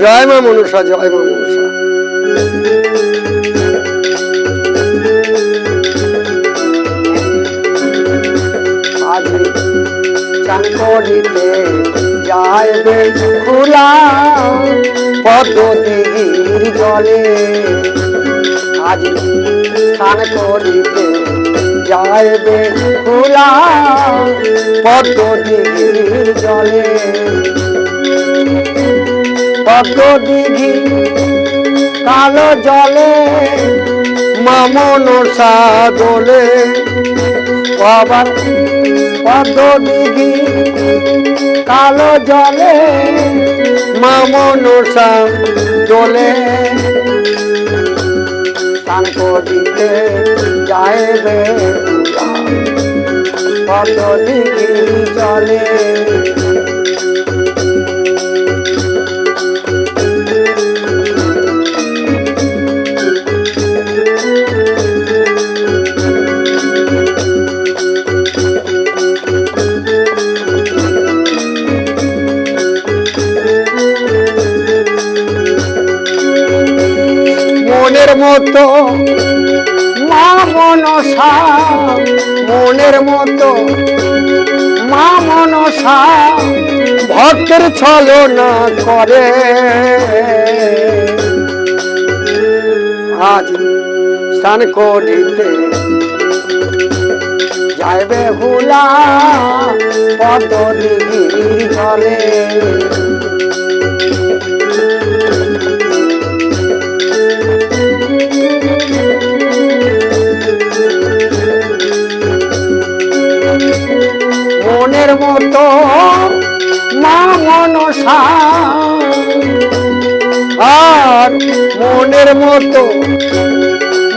জয় মা মনসা, জয় মা মনসা। আজি চান করিতে যাইবে খোলা দিঘির জলে। আজ স্নান করিতে খোলা দিঘির জলে। পদ্ম দিঘি, কালো জলে, মামন সাদলে আবার পদ্ম দিঘি, কালো জলে, মামন সাদলে স্নান করিতে যাইবে পদ্ম দিঘি জলে মনের মতো, মা মনসা, মনের মতো, মা মনসা, ভক্তের ছলনা করে। আজ স্নান করিতে যাইবে হুলা পদ জলে মনের মতো মা মনসা। আর মনের মতো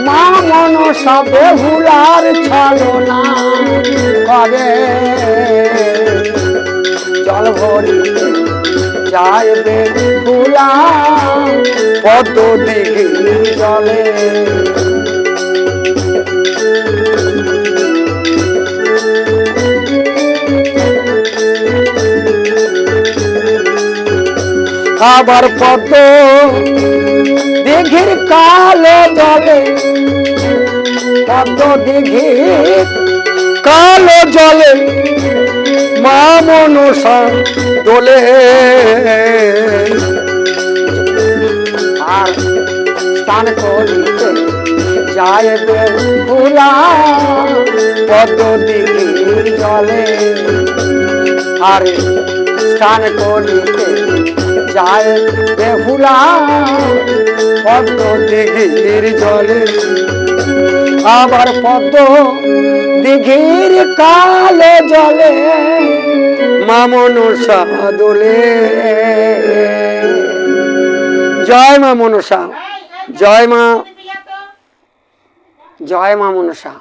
মা মনসা বেহুলার ছলনা করে। জল ভরিতে যাইবে ফুলা পদ্ম দিঘি জলে। আবার পদ্ম দিঘির কালো জলে পদ্ম দিঘির কালো জলে মা মনসা দোলে। আর স্নান করিতে যাইবে ফুলা পদ্ম দিঘির জলে। আর স্নান করিতে যায় বেহুলা পদ্ম দিঘির জলে। আবার পদ্ম দিঘির কালো জলে মামন সাদলে। জয় মা মনসা, জয় মা জয় মা মনসা।